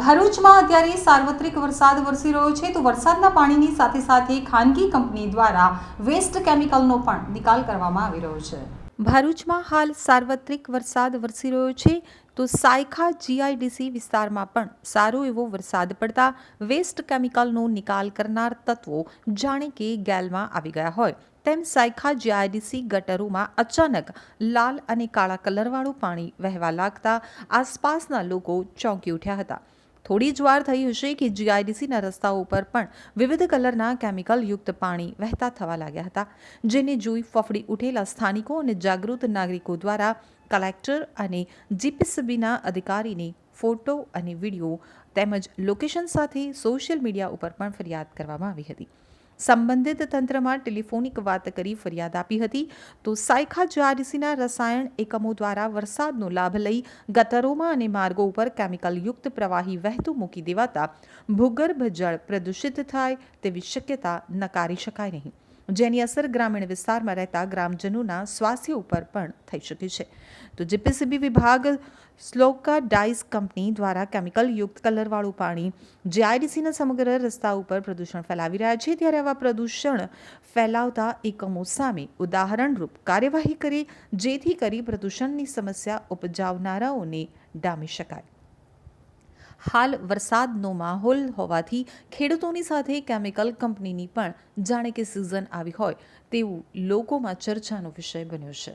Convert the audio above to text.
ભરૂચમાં અત્યારે સાર્વત્રિક વરસાદ વરસી રહ્યો છે તો વરસાદના પાણીની સાથે સાથે ખાનગી કંપની દ્વારા વેસ્ટ કેમિકલનો પણ નિકાલ કરવામાં આવી રહ્યો છે. ભરૂચમાં હાલ સાર્વત્રિક વરસાદ વરસી રહ્યો છે તો સાયખા જીઆઈડીસી વિસ્તારમાં પણ સારો એવો વરસાદ પડતા વેસ્ટ કેમિકલનો નિકાલ કરનાર તત્વો જાણે કે ગેલમાં આવી ગયા હોય. તેમ સાયખા જીઆઈડીસી ગટરોમાં અચાનક લાલ અને કાળા કલરવાળું પાણી વહેવા લાગતા આસપાસના લોકો ચોંકી ઉઠ્યા હતા. થોડી જ વાર થઈ હશે કે જીઆઈડીસીના રસ્તાઓ ઉપર પણ વિવિધ કલરના કેમિકલયુક્ત પાણી વહેતા થવા લાગ્યા હતા, જેને જોઈ ફફડી ઉઠેલા સ્થાનિકો અને જાગૃત નાગરિકો દ્વારા કલેક્ટર અને જીપીસીબીના અધિકારીને ફોટો અને વીડિયો તેમજ લોકેશન સાથે સોશિયલ મીડિયા ઉપર પણ ફરિયાદ કરવામાં આવી હતી. સંબંધિત તંત્રમાં ટેલિફોનિક વાત કરી ફરિયાદ આપી હતી. તો સાયખા જીઆરડીસીના રસાયણ એકમો દ્વારા વરસાદનો લાભ લઈ ગટરોમાં અને માર્ગો ઉપર કેમિકલયુક્ત પ્રવાહી વહેતું મૂકી દેવાતા ભૂગર્ભ જળ પ્રદૂષિત થાય તેવી શક્યતા નકારી શકાય નહીં. જેની અસર ગ્રામીણ વિસ્તારમાં રહેતા ગ્રામજનોના સ્વાસ્થ્ય ઉપર પણ થઈ શકે છે. તો જીપીસીબી વિભાગ સ્લોકા ડાઇસ કંપની દ્વારા કેમિકલ યુક્ત કલરવાળું પાણી જીઆઈડીસીના સમગ્ર રસ્તા ઉપર પ્રદૂષણ ફેલાવી રહ્યા છે, ત્યારે આવા પ્રદૂષણ ફેલાવતા એકમો સામે ઉદાહરણરૂપ કાર્યવાહી કરી, જેથી કરી પ્રદૂષણની સમસ્યા ઉપજાવનારાઓને ડામી શકાય. હાલ વરસાદનો માહોલ હોવાથી ખેડૂતોની સાથે કેમિકલ કંપનીની પણ જાણે કે સિઝન આવી હોય તેવું લોકોમાં ચર્ચાનો વિષય બન્યો છે.